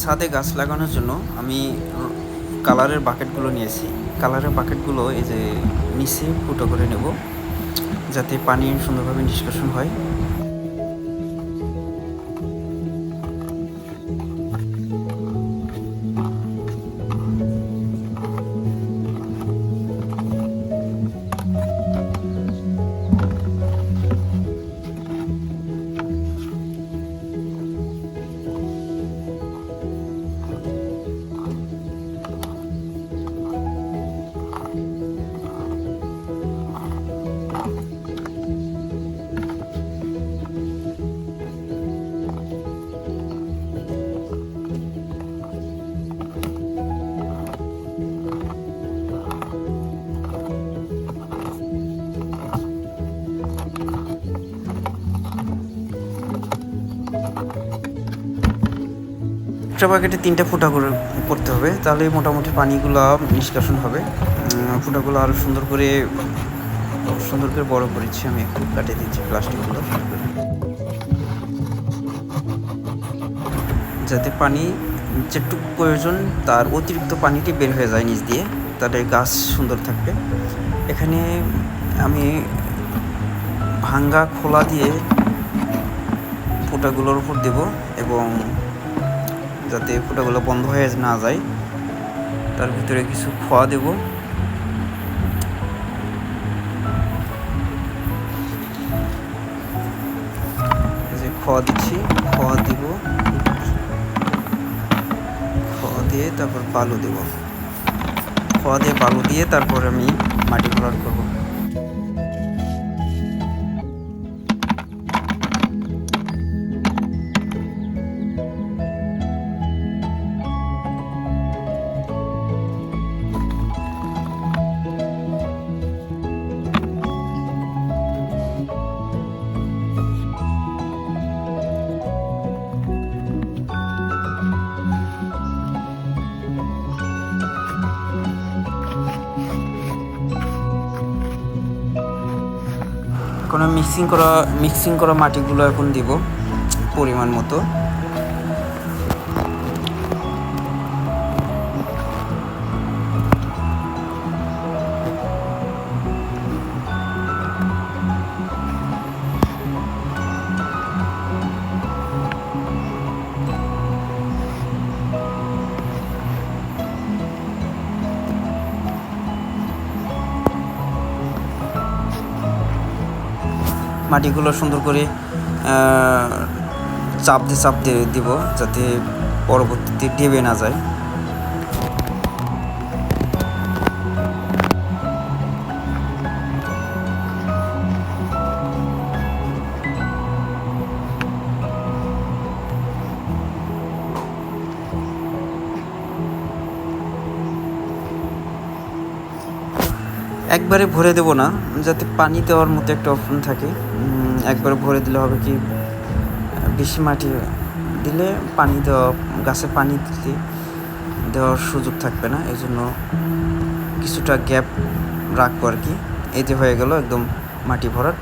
ছাদে গাছ লাগানোর জন্য আমি কালারের বাকেটগুলো নিয়েছি। কালারের বাকেটগুলো এই যে নিচে ফুটো করে নেব, যাতে পানি সুন্দরভাবে নিষ্কাশন হয়। একটা বাকেটে তিনটা ফুটা করে করতে হবে। তাহলে মোটামুটি পানিগুলো নিষ্কাশন হবে। ফুটাগুলো আরও সুন্দর করে সুন্দর করে বড় করেছি আমি একটু কাটিয়ে দিচ্ছি প্লাস্টিকগুলো। যাতে পানি যেটুকু প্রয়োজন, তার অতিরিক্ত পানিটি বের হয়ে যায় নিচ দিয়ে তাহলে গাছ সুন্দর থাকবে। এখানে আমি ভাঙ্গা খোলা দিয়ে ফুটাগুলোর উপর দেব এবং যাতে ফুটাগুলো বন্ধ হয়ে না যায়। তার ভিতরে কিছু খোয়া দেব। খোয়া দিচ্ছি, খোয়া দিব। খোয়া দিয়ে তারপর বালু দেব। খোয়া দিয়ে বালু দিয়ে তারপর আমি মাটি ভরাট করব। এখন মিক্সিং করা মিক্সিং করা মাটিগুলো এখন দিব পরিমাণ মতো। মাটিগুলো সুন্দর করে চাপ দিয়ে চাপ দিয়ে দিব যাতে পরবর্তীতে ডেবে না যায়। একবারে ভরে দেবো না, যাতে পানি দেওয়ার মতো একটা অপশন থাকে। একবারে ভরে দিলে হবে কি, বেশি মাটি দিলে পানি দেওয়া, গাছে পানি দিতে দেওয়ার সুযোগ থাকবে না। এই জন্য কিছুটা গ্যাপ রাখব আর কি। এই যে হয়ে গেল একদম মাটি ভরাট